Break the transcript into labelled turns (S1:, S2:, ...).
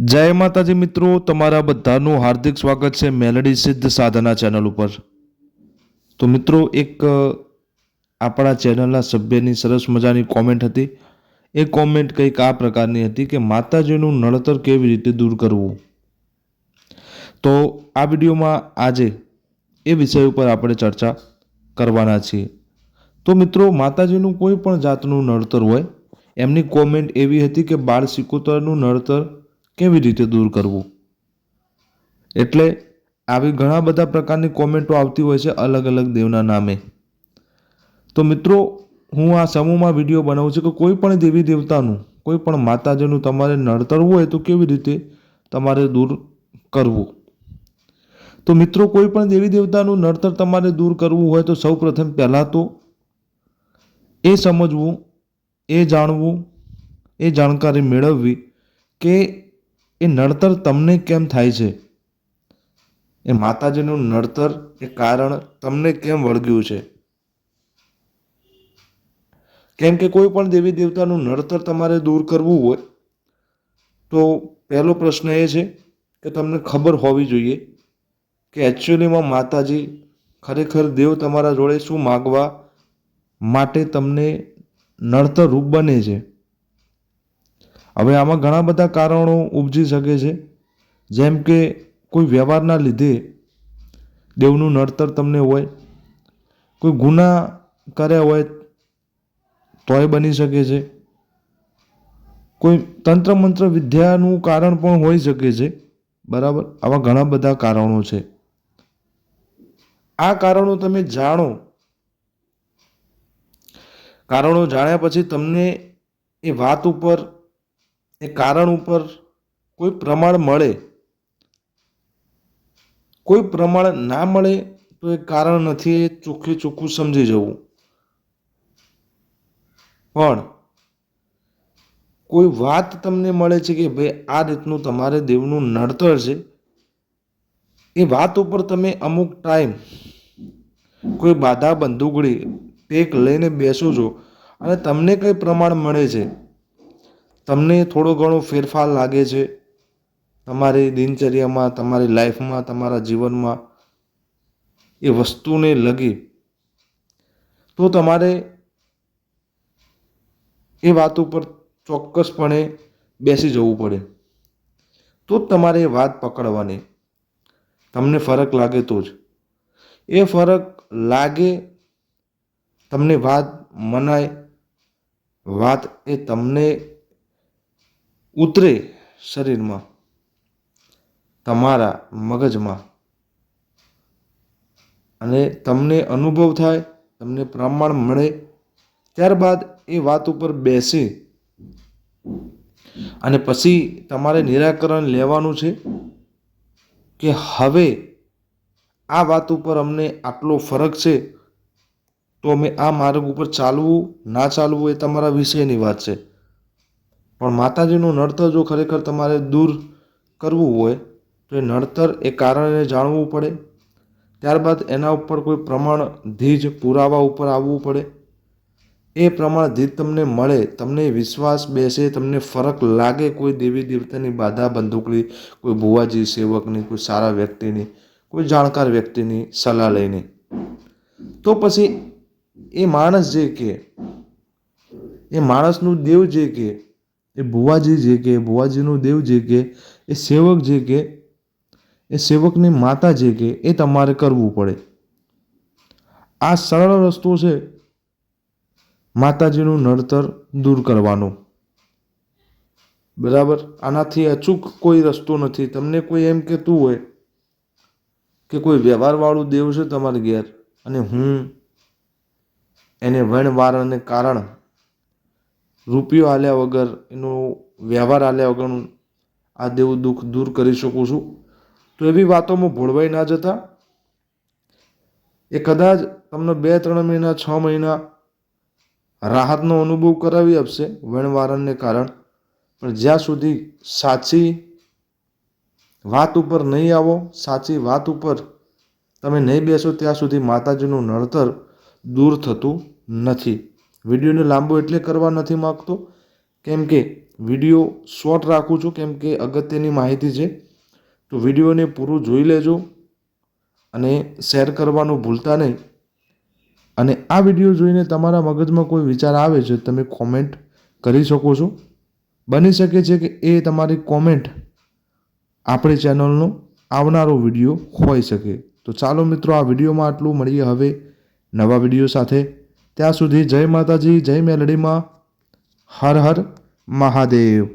S1: જય માતાજી મિત્રો, તમારા બધાનું હાર્દિક સ્વાગત છે મેલડી સિદ્ધ સાધના ચેનલ ઉપર. તો મિત્રો, એક આપણા ચેનલના સભ્યની સરસ મજાની કોમેન્ટ હતી. એ કોમેન્ટ કંઈક આ પ્રકારની હતી કે, માતાજીનું નળતર કેવી રીતે દૂર કરવું? તો આ વિડીયોમાં આજે એ વિષય ઉપર આપણે ચર્ચા કરવાના છીએ. તો મિત્રો, માતાજીનું કોઈ પણ જાતનું નળતર હોય, એમની કોમેન્ટ એવી હતી કે, બાળ સિકોતરનું નડતર કેવી રીતે દૂર કરવું? એટલે આવી ઘણા બધા પ્રકારની કોમેન્ટો આવતી હોય છે અલગ અલગ દેવના નામે. તો મિત્રો, હું આ સમૂહમાં વીડિયો બનાવું છું કે કોઈ પણ દેવી દેવતાનું, કોઈ પણ માતાજીનું તમારે નડતર હોય તો કેવી રીતે તમારે દૂર કરવું? તો મિત્રો, કોઈ પણ દેવી દેવતાનું નડતર તમારે દૂર કરવું હોય તો સૌ પ્રથમ પહેલાં તો એ સમજવું, એ જાણવું, એ જાણકારી મેળવવી કે એ નડતર તમને કેમ થાય છે? એ માતાજીનું નડતર એ કારણ તમને કેમ વળગ્યું છે? કેમ કે કોઈ પણ દેવી દેવતાનું નડતર તમારે દૂર કરવું હોય, તો પહેલો પ્રશ્ન એ છે કે તમને ખબર હોવી જોઈએ કે એકચ્યુઅલીમાં માતાજી ખરેખર દેવ તમારા જોડે શું માગવા માટે તમને નડતર રૂપ બને છે? હવે આમાં ઘણા બધા કારણો ઉપજી શકે છે. જેમ કે કોઈ વ્યવહારના લીધે દેવનું નડતર તમને હોય, કોઈ ગુના કર્યા હોય તોય બની શકે છે. કોઈ તંત્ર મંત્ર વિદ્યાનું કારણ પણ હોઈ શકે છે. બરાબર? આવા ઘણા બધા કારણો છે. આ કારણો તમે જાણો. કારણો જાણ્યા પછી તમને એ વાત ઉપર એ કારણ ઉપર કોઈ પ્રમાણ મળે, કોઈ પ્રમાણ ના મળે, તો એ કારણ નથી, એ ચોખ્ખે ચોખ્ખું સમજી જવું. પણ કોઈ વાત તમને મળે છે કે ભાઈ આ રીતનું તમારે દેવનું નડતર છે, એ વાત ઉપર તમે અમુક ટાઈમ કોઈ બાધા બંદૂકડી ટેક લઈને બેસો છો અને તમને કંઈ પ્રમાણ મળે છે? તમને થોડો ઘણો ફેરફાર લાગે છે તમારી દિનચર્યામાં, તમારી લાઈફમાં, તમારા જીવનમાં એ વસ્તુને લગી, તો તમારે એ વાત ઉપર ચોક્કસપણે બેસી જવું પડે. તો જ તમારે એ વાત પકડવાની. તમને ફરક લાગે તો જ. એ ફરક લાગે, તમને વાત મનાય, વાત એ તમને ઉતરે શરીરમાં તમારા મગજમાં. અને તમને અનુભવ થાય, તમને પ્રમાણ મળે, ત્યારબાદ એ વાત ઉપર બેસે. અને પછી તમારે નિરાકરણ લેવાનું છે કે હવે આ વાત ઉપર અમને આટલો ફરક છે, તો અમે આ માર્ગ ઉપર ચાલવું, ના ચાલવું એ તમારા વિષયની વાત છે. પણ માતાજીનું નડતર જો ખરેખર તમારે દૂર કરવું હોય, તો એ નડતર એ કારણે જાણવું પડે. ત્યારબાદ એના ઉપર કોઈ પ્રમાણ ધીજ પુરાવા ઉપર આવવું પડે. એ પ્રમાણ ધીજ તમને મળે, તમને વિશ્વાસ બેસે, તમને ફરક લાગે કોઈ દેવી દેવતાની બાધા બંદૂકની, કોઈ ભુવાજી સેવકની, કોઈ સારા વ્યક્તિની, કોઈ જાણકાર વ્યક્તિની સલાહ લઈને. તો પછી એ માણસ જે કે, એ માણસનું દેવ જે કે એ ભુવાજી જે કે ભુવાજીનું દેવ જે કે, એ સેવક જે કે, એ સેવકની માતા જે કે, એ તમારે કરવું પડે. આ સરળ રસ્તો છે માતાજીનું નડતર દૂર કરવાનો. બરાબર? આનાથી અચૂક કોઈ રસ્તો નથી. તમને કોઈ એમ કહેતું હોય કે કોઈ વ્યવહારવાળું દેવ છે તમારે ઘેર, અને હું એને વણવારને કારણ રૂપિયો આલ્યા વગર, એનો વ્યવહાર આલ્યા વગરનું આ દેવું દુઃખ દૂર કરી શકું છું. તો એવી વાતોમાં ભોળવાઈ ના જતા. એ કદાચ તમને બે, ત્રણ મહિના, છ મહિના રાહતનો અનુભવ કરાવી આપશે વણવારણને કારણ. પણ જ્યાં સુધી સાચી વાત ઉપર નહીં આવો, સાચી વાત ઉપર તમે નહીં બેસો, ત્યાં સુધી માતાજીનું નડતર દૂર થતું નથી. વિડીયોને લાંબો એટલે કરવા નથી માગતો. કેમ કે વીડિયો શોર્ટ રાખું છું, કેમ કે અગત્યની માહિતી છે. તો વિડીયોને પૂરું જોઈ લેજો અને શેર કરવાનું ભૂલતા નહીં. અને આ વીડિયો જોઈને તમારા મગજમાં કોઈ વિચાર આવે છે, તમે કોમેન્ટ કરી શકો છો. બની શકે છે કે એ તમારી કોમેન્ટ આપણી ચેનલનો આવનારો વીડિયો હોઈ શકે. તો ચાલો મિત્રો, આ વિડીયોમાં આટલું. મળીએ હવે નવા વીડિયો સાથે. ત્યાં સુધી જય માતાજી જય મેલડીમાં હર હર મહાદેવ.